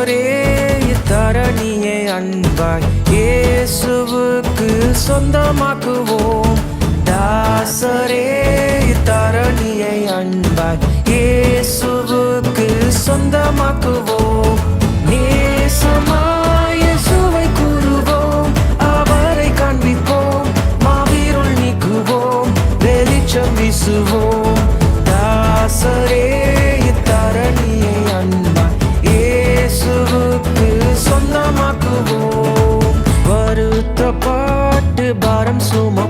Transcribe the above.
தாசரே இத்தரணியை அன்பாய் இயேசுவுக்கு சொந்தமாக்குவோம். தாசரே தரணியை அன்பாய் இயேசுவுக்கு சொந்தமாக்குவோம். நேசமாய் இயேசுவை கூறுவோம் அவரை காண்பிப்போம் மாவீருள் நீக்குவோம் வெளிச்சம் வீசுவோம். சொந்தமாக்குவோம் வருத்தப்பாட்டு பாரம் சுமம்